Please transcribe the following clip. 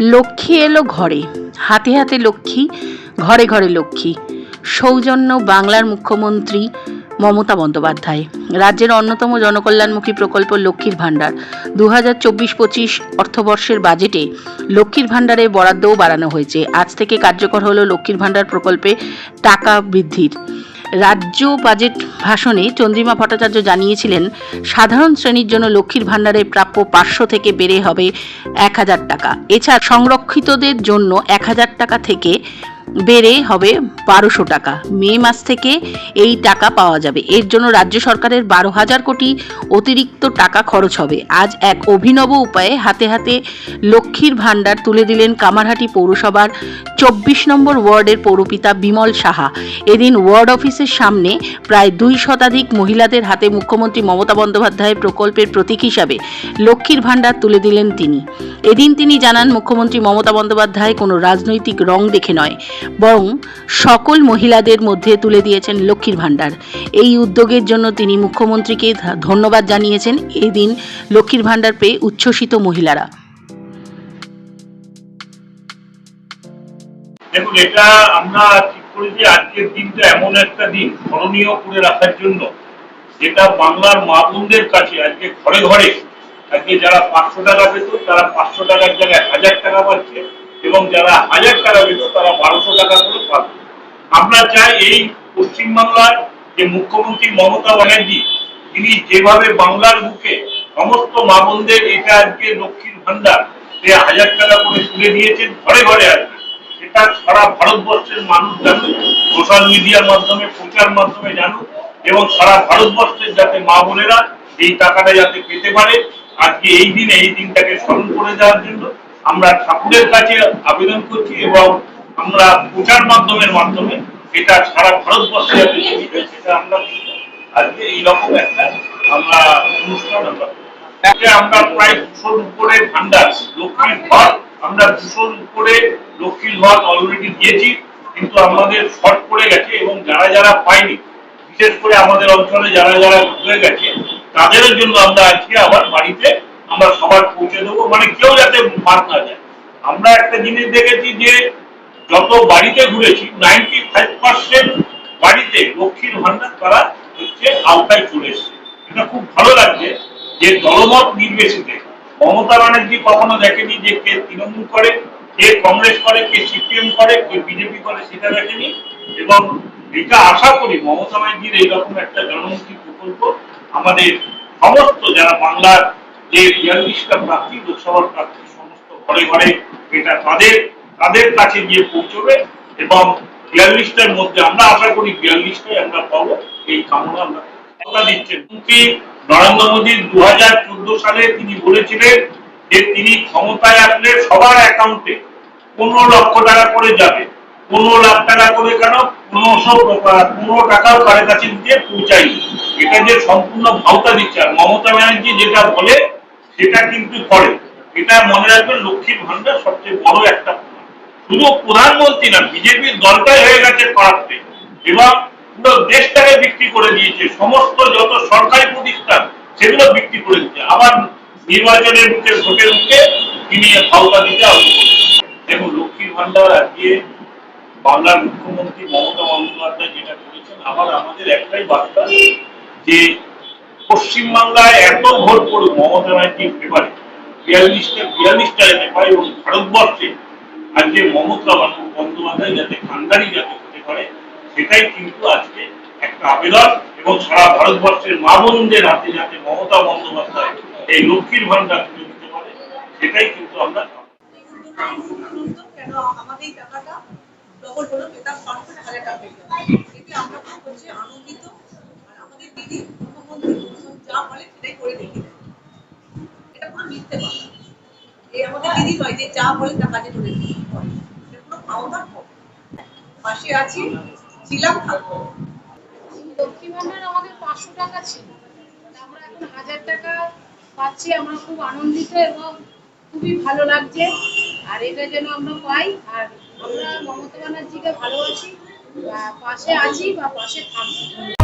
লক্ষ্মী এলো ঘরে। হাতে হাতে লক্ষ্মী, ঘরে ঘরে লক্ষ্মী। সৌজন্য বাংলার মুখ্যমন্ত্রী মমতা বন্দ্যোপাধ্যায়। রাজ্যের অন্যতম জনকল্যাণমুখী প্রকল্প লক্ষ্মীর ভাণ্ডার। দু হাজার চব্বিশ পঁচিশ অর্থবর্ষের বাজেটে লক্ষ্মীর ভাণ্ডারে বরাদ্দও বাড়ানো হয়েছে। আজ থেকে কার্যকর হলো লক্ষ্মীর ভাণ্ডার প্রকল্পে টাকা বৃদ্ধির। রাজ্য বাজেট ভাষণে চন্দ্রিমা ভট্টাচার্য জানিয়েছিলেন, সাধারণ শ্রেণির জন্য লক্ষ্মীর ভাণ্ডারে প্রাপ্য পাঁচশো থেকে বেড়ে হবে এক হাজার টাকা। এছাড়া সংরক্ষিতদের জন্য এক হাজার টাকা থেকে বেড়ে হবে বারোশো টাকা। মে মাস থেকে এই টাকা পাওয়া যাবে। এর জন্য রাজ্য সরকারের বারো হাজার কোটি অতিরিক্ত টাকা খরচ হবে। আজ এক অভিনব উপায়ে হাতে হাতে লক্ষ্মীর ভাণ্ডার তুলে দিলেন কামারহাটি পৌরসভার চব্বিশ নম্বর ওয়ার্ডের পৌরপিতা বিমল সাহা। এদিন ওয়ার্ড অফিসের সামনে প্রায় দুই শতাধিক মহিলাদের হাতে মুখ্যমন্ত্রী মমতা বন্দ্যোপাধ্যায়ের প্রকল্পের প্রতীক হিসাবে লক্ষ্মীর ভাণ্ডার তুলে দিলেন তিনি। এদিন তিনি জানান, মুখ্যমন্ত্রী মমতা বন্দ্যোপাধ্যায় কোনো রাজনৈতিক রং দেখে নয়, বরং সকল মহিলাদের মধ্যে তুলে দিয়েছেন লক্ষ্মীর ভাণ্ডার। এই উদ্যোগের জন্য তিনি মুখ্যমন্ত্রীকে ধন্যবাদ জানিয়েছেন। এদিন লক্ষ্মীর ভাণ্ডার পেয়ে উচ্ছ্বসিত মহিলারা। দেখুন, এটা আমরা ঠিক করেছি, আজকের দিনটা এমন একটা দিন স্মরণীয় করে রাখার জন্য, যেটা বাংলার মা বোনদের কাছে আজকে ঘরে ঘরে, আজকে যারা পাঁচশো টাকা পেত, তারা পাঁচশো টাকার জায়গায় হাজার টাকা পাচ্ছে, এবং যারা হাজার টাকা পেত, তারা বারোশো টাকা করে পাবে। আমরা চাই এই পশ্চিমবাংলার যে মুখ্যমন্ত্রী মমতা ব্যানার্জি, তিনি যেভাবে বাংলার বুকে সমস্ত মা বোনদের এটা আজকে লক্ষ্মীর ভান্ডার যে হাজার টাকা করে তুলে দিয়েছেন ঘরে ঘরে আজকে। এটা সারা ভারতবর্ষের মানুষ জানুক সোশ্যাল মিডিয়ার মাধ্যমে, প্রচার মাধ্যমে জানুক, এবং সারা ভারতবর্ষের যাতে মা বোনেরা এই টাকাটা যাতে পেতে পারে, আজকে এই দিনে এই দিনটাকে স্মরণ করে দেওয়ার জন্য আমরা ঠাকুরের কাছে আবেদন করছি এবং আমরা প্রচার মাধ্যমের মাধ্যমে এটা সারা ভারতবর্ষে যাতে সেটা আমরা আজকে এইরকম একটা আমরা অনুষ্ঠান আমরা আমরা প্রায় দুশোর উপরে ভান্ডার লক্ষ্মীর ঘর আমরা দুশোর উপরে লক্ষ্মীর ঘর অলরেডি দিয়েছি, কিন্তু আমাদের শর্ট পড়ে গেছে এবং যারা যারা পাইনি বিশেষ করে আমাদের অঞ্চলে যারা যারা হয়ে গেছে তাদের জন্য আমরা আজকে আবার বাড়িতে আমরা সবার পৌঁছে দেবো মানে কেউ যাতে বাদ না যায়। আমরা একটা জিনিস দেখেছি যে যত বাড়িতে ঘুরেছি নাইনটি ফাইভ পার্সেন্ট বাড়িতে লক্ষ্মীর ভান্ডার তারা হচ্ছে আওতায় চলে এসছে। এটা খুব ভালো লাগছে যে দলমত নির্বিশেষে মমতা ব্যানার্জি কখনো দেখেনি যে কে তৃণমূল করে, কে কংগ্রেস করে, কে সিপিএম করে, কে বিজেপি করে সেটা দেখেনি। এবং এটা আশা করি মমতা ব্যানার্জির এইরকম একটা জনমুখী প্রকল্প আমাদের সমস্ত যারা বাংলার যে বিয়াল্লিশটা প্রার্থী, লোকসভার প্রার্থী, সমস্ত ঘরে ঘরে এটা তাদের তাদের কাছে গিয়ে পৌঁছবে এবং বিয়াল্লিশটার মধ্যে আমরা আশা করি বিয়াল্লিশটাই আমরা পাবো। এই কামনা আমরা দিচ্ছেন। নরেন্দ্র মোদী দু হাজার চোদ্দ সালে তিনি বলেছিলেন যে তিনি ক্ষমতায় আসলে সবার অ্যাকাউন্টে পনেরো লক্ষ টাকা করে যাবে। পনেরো লাখ টাকা করে কেন? পনেরোশো পনেরো টাকাও কারে কাছে দিয়ে পৌঁছাই এটা যে সম্পূর্ণ ভাওতা দিচ্ছে আর মমতা ব্যানার্জি যেটা বলে, সেটা কিন্তু করে। এটা মনে রাখবেন লক্ষ্মীর ভান্ডার সবচেয়ে বড় একটা শুধু প্রধানমন্ত্রী না, বিজেপির দলটাই হয়ে গেছে করাপ্টে। এবং দেশটাকে বিক্রি করে দিয়েছে, সমস্ত যত সরকারি প্রতিষ্ঠান সেগুলো বিক্রি করে দিচ্ছে আবার নির্বাচনের মুখে, ভোটের মুখে তিনি দিতে দেখুন ভান্ডার আজকে বাংলার মুখ্যমন্ত্রী মমতা বন্দ্যোপাধ্যায় যেটা করেছেন আবার আমাদের একটাই বার্তা যে পশ্চিমবাংলায় এত ভোট পড়ুক, মমতা ব্যানার্জির বিয়াল্লিশটা বিয়াল্লিশটা এবং ভারতবর্ষে আজকে মমতা বন্দ্যোপাধ্যায় যাতে খানদানি যাতে হতে পারে সেটাই কিন্তু আজকে একটা আবেদন এবং সারা ভারতবর্ষের মা হাতে যাতে মমতা বন্দ্যোপাধ্যায় এই লক্ষ্মীর ভান্ডার তুলে দিতে পারে, সেটাই কিন্তু আমরা আমাদের দিদি বলে নয় যে যা বলে তা কাজে পাশে আছি। ছিলাম থাকব। লক্ষ্মী ভান্ডার আমাদের পাঁচশো টাকা ছিল। আমরা এখন হাজার টাকা পাচ্ছি। আমরা খুব আনন্দিত এবং খুবই ভালো লাগছে। আর এটা যেন আমরা পাই। আর আমরা মমতা ব্যানার্জিকে ভালোবাসি। পাশে আছি বা পাশে থাকব।